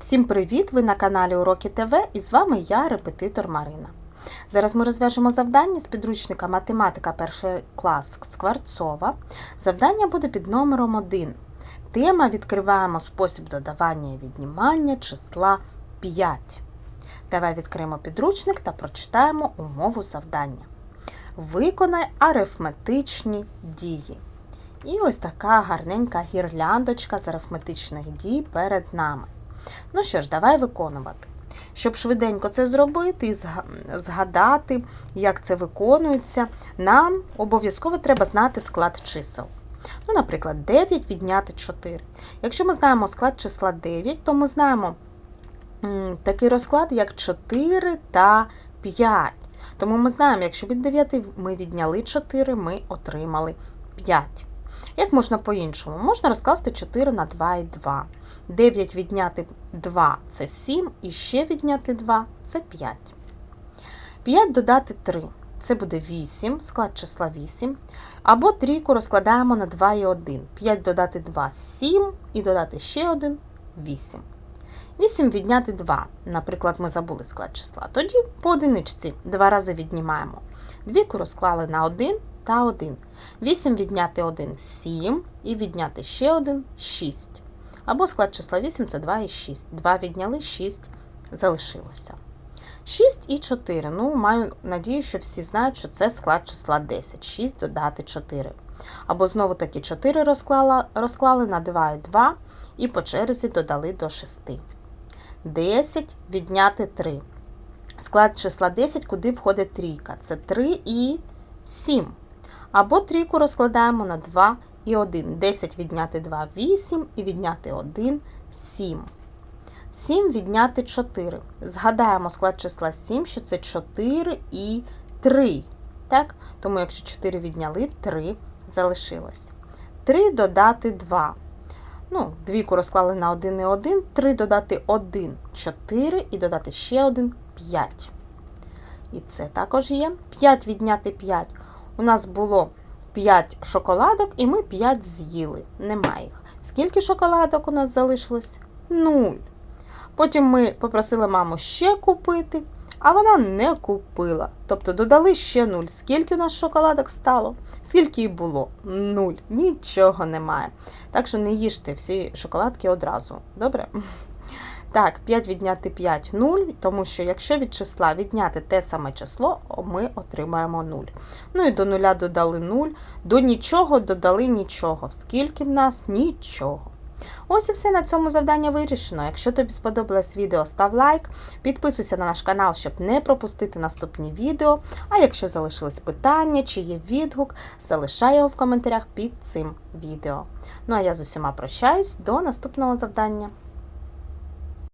Всім привіт! Ви на каналі Уроки ТВ і з вами я, репетитор Марина. Зараз ми розв'яжемо завдання з підручника Математика 1 клас Скворцова. Завдання буде під номером 1. Тема відкриваємо спосіб додавання і віднімання числа 5. Давай відкриємо підручник та прочитаємо умову завдання. Виконай арифметичні дії. І ось така гарненька гірляндочка з арифметичних дій перед нами. Ну що ж, давай виконувати. Щоб швиденько це зробити і згадати, як це виконується, нам обов'язково треба знати склад чисел. Ну, наприклад, 9 відняти 4. Якщо ми знаємо склад числа 9, то ми знаємо такий розклад, як 4 та 5. Тому ми знаємо, якщо від 9 ми відняли 4, ми отримали 5. Як можна по-іншому? Можна розкласти 4 на 2 і 2. 9 відняти 2 це 7, і ще відняти 2 це 5. 5 додати 3 це буде 8, склад числа 8. Або трійку розкладаємо на 2 і 1. 5 додати 2 7 і додати ще 1 8. 8 відняти 2. Наприклад, ми забули склад числа. Тоді по одиничці два рази віднімаємо. Двійку розклали на 1 та 1. 8 відняти 1 7 і відняти ще 1 6. Або склад числа 8 це 2 і 6. 2 відняли 6 залишилося. 6 і 4. Ну, маю надію, що всі знають, що це склад числа 10. 6 додати 4. Або знову таки 4 розклала, розклали на 2 і 2 і по черзі додали до 6. 10 відняти 3. Склад числа 10, куди входить трійка. Це 3 і 7. Або трійку розкладаємо на 2 і 1. 10 відняти 2 8 і відняти 1 7. 7 відняти 4. Згадаємо склад числа 7, що це 4 і 3. Так? Тому якщо 4 відняли, 3 залишилось. 3 додати 2. Ну, двійку розклали на 1 і 1. 3 додати 1 4 і додати ще 1 5. І це також є. 5 відняти 5. У нас було 5 шоколадок, і ми 5 з'їли. Нема їх. Скільки шоколадок у нас залишилось? 0. Потім ми попросили маму ще купити, а вона не купила. Тобто додали ще 0. Скільки у нас шоколадок стало? Скільки і було? 0. Нічого немає. Так що не їжте всі шоколадки одразу. Добре? Так, 5 відняти 5 0, тому що якщо від числа відняти те саме число, ми отримаємо 0. Ну і до нуля додали 0, до нічого додали нічого. Скільки в нас? Нічого. Ось і все на цьому завдання вирішено. Якщо тобі сподобалось відео, став лайк, підписуйся на наш канал, щоб не пропустити наступні відео. А якщо залишились питання чи є відгук, залишай його в коментарях під цим відео. Ну а я з усіма прощаюсь до наступного завдання.